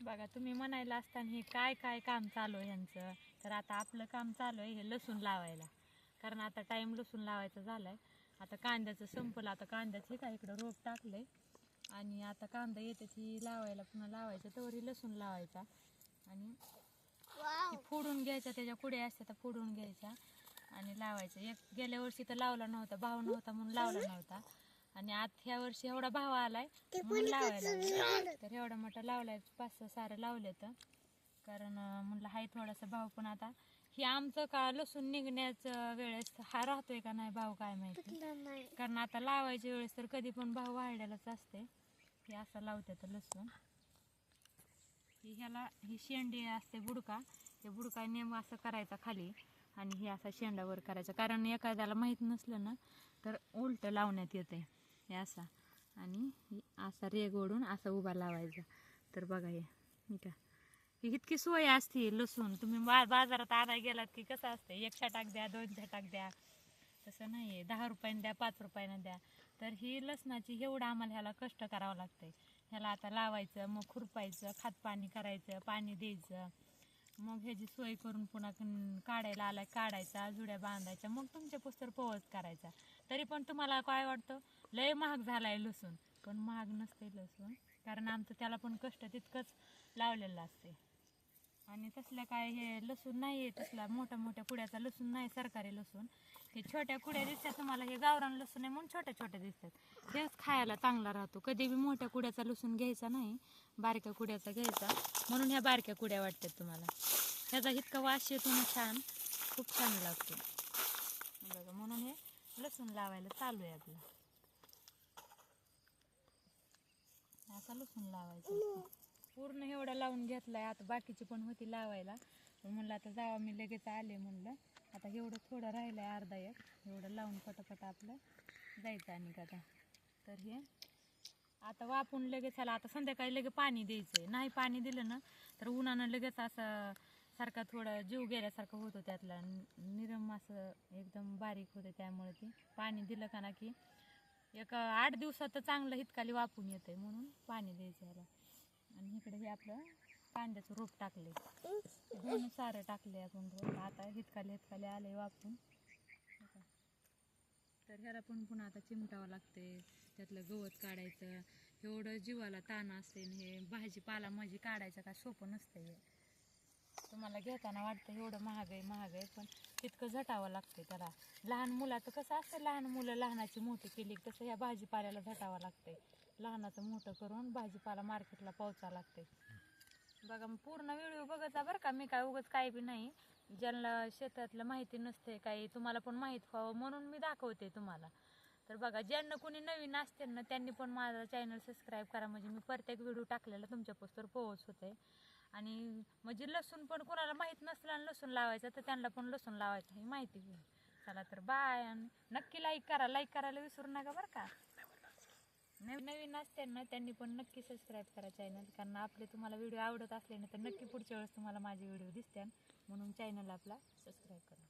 बघा तुम्ही म्हणायला असताना हे काय काय काम चालू आहे ह्यांचं? तर आता आपलं काम चालू आहे हे लसूण लावायला. कारण आता टाईम लसूण लावायचा झालाय. आता कांद्याचं संपलं. आता कांद्याचं हे काय इकडं रोप टाकलंय. आणि आता कांदा येते ती लावायला पुन्हा लावायचं तवरही लसूण लावायचा. आणि फोडून घ्यायच्या त्याच्या कुड्या असतात त्या फोडून घ्यायच्या. आणि लावायचं. एक गेल्या वर्षी तर लावला नव्हता भाव नव्हता म्हणून लावला नव्हता. आणि आता ह्या वर्षी एवढा भाव आलाय. म्हणून लावायला. तर एवढा मोठा लावलाय. पाच सहा सारं लावले तर कारण म्हणलं हाय थोडासा भाव पण आता हे आमचं का लसूण निघण्याचं वेळेस हा राहतोय का नाही भाव काय माहिती? कारण आता लावायच्या वेळेस तर कधी पण भाव वाढलेलाच असते. हे असं लावते तर लसूण. ही ह्याला ही शेंडी असते बुडका. ते बुडका नेम असं करायचा खाली. आणि हे असा शेंडावर करायचा. कारण एखाद्याला माहीत नसलं ना तर उलट लावण्यात येते. हे असा. आणि असा रेग ओढून असा उभा लावायचा. तर बघा हे. का? ही इतकी सोय असते लसूण. तुम्ही बा बाजारात आणायला गेलात की कसं असतं? एक छटाक द्या दोन छटाक द्या. तसं नाही आहे दहा रुपयाने द्या पाच रुपयानं द्या. तर ही लसणाची एवढं आम्हाला ह्याला कष्ट करावं लागतंय. ह्याला आता लावायचं मग खुरपायचं खात पाणी करायचं पाणी द्यायचं. मग ह्याची सोय करून पुन्हा काढायला आला काढायचा जुड्या बांधायच्या मग तुमच्या पुस्तर पोवच करायचा. तरी पण तुम्हाला काय वाटतं? लय महाग झालाय लसूण. पण महाग नसते लसूण कारण आमचं त्याला पण कष्ट तितकंच लावलेलं असते आणि तसल्या काय हे लसूण नाही आहे तसला मोठ्या मोठ्या कुड्याचा लसूण नाही सरकारी लसूण. हे छोट्या कुड्या दिसतात तुम्हाला हे गावरान लसूण आहे म्हणून छोट्या छोट्या दिसतात. हेच खायला चांगला राहतो. कधी बी मोठ्या कुड्याचा लसूण घ्यायचा नाही बारक्या कुड्याचा घ्यायचा. म्हणून ह्या बारक्या कुड्या वाटतात तुम्हाला. ह्याचा इतका वास येतो ना छान खूप छान लागतो. बघा म्हणून हे लसूण लावायला चालू आहे आपलं. असा लसूण लावायचा पूर्ण एवढा लावून घेतलाय. आता बाकीची पण होती लावायला. म्हणलं आता जावा मी लगेच आले म्हणलं. आता एवढं थोडं राहिलंय अर्धा एक. एवढं लावून पटापट आपलं जायचं आणि का आता. तर हे आता वापून लगेच आला आता संध्याकाळी लगेच पाणी द्यायचंय. नाही पाणी दिलं ना तर उन्हानं लगेच असं सारखा थोडा जीव गेल्यासारखं होतो त्यातला. निरम असं एकदम बारीक होतं त्यामुळे ते. पाणी दिलं का ना की एक आठ दिवसात चांगलं हितकाली वापून येतंय म्हणून पाणी द्यायचं याला इकडे हे आपलं कांद्याचं रोप टाकले दोन सारं टाकले आपण रोप आता हितकाले हितकाले आले वापरून. तर ह्याला पण पुन्हा आता चिमटावं लागते त्यातलं गवत काढायचं. एवढं जीवाला ताण असते हे भाजीपाला माझी काढायचं काय सोपं नसतं हे. तुम्हाला घेताना वाटतं एवढं महाग आहे महाग आहे पण तितकं झटावं लागतंय त्याला. लहान मुलाचं कसं असतं लहान मुलं लहानाची मोठी केली तसं ह्या भाजीपाल्याला झटावं लागतंय. लहानाचं मोठं करून भाजीपाला मार्केटला पोहोचावं लागते बघा मग पूर्ण व्हिडिओ बघायचा बरं का मी काय उगाच काही बी नाही. ज्यांना शेतातलं माहिती नसते काही तुम्हाला पण माहीत व्हावं म्हणून मी दाखवते तुम्हाला. तर बघा ज्यांना कोणी नवीन असते ना त्यांनी पण माझा चॅनल सबस्क्राईब करा. म्हणजे मी प्रत्येक व्हिडिओ टाकलेला तुमच्या पोस्टर पोहोच होते आणि म्हणजे लसूण पण कोणाला माहीत नसलं आणि लसूण लावायचं तर त्यांना पण लसूण लावायचं ही माहिती होईल चला तर बाय आणि नक्की लाईक करा लाईक करायला विसरू नका बरं का. नवीन नवीन असते ना त्यांनी पण नक्की सबस्क्राईब करा चॅनल कारण आपले तुम्हाला व्हिडिओ आवडत असले ना तर नक्की पुढच्या वेळेस तुम्हाला माझे व्हिडिओ दिसतील म्हणून चॅनल आपला सबस्क्राईब करा.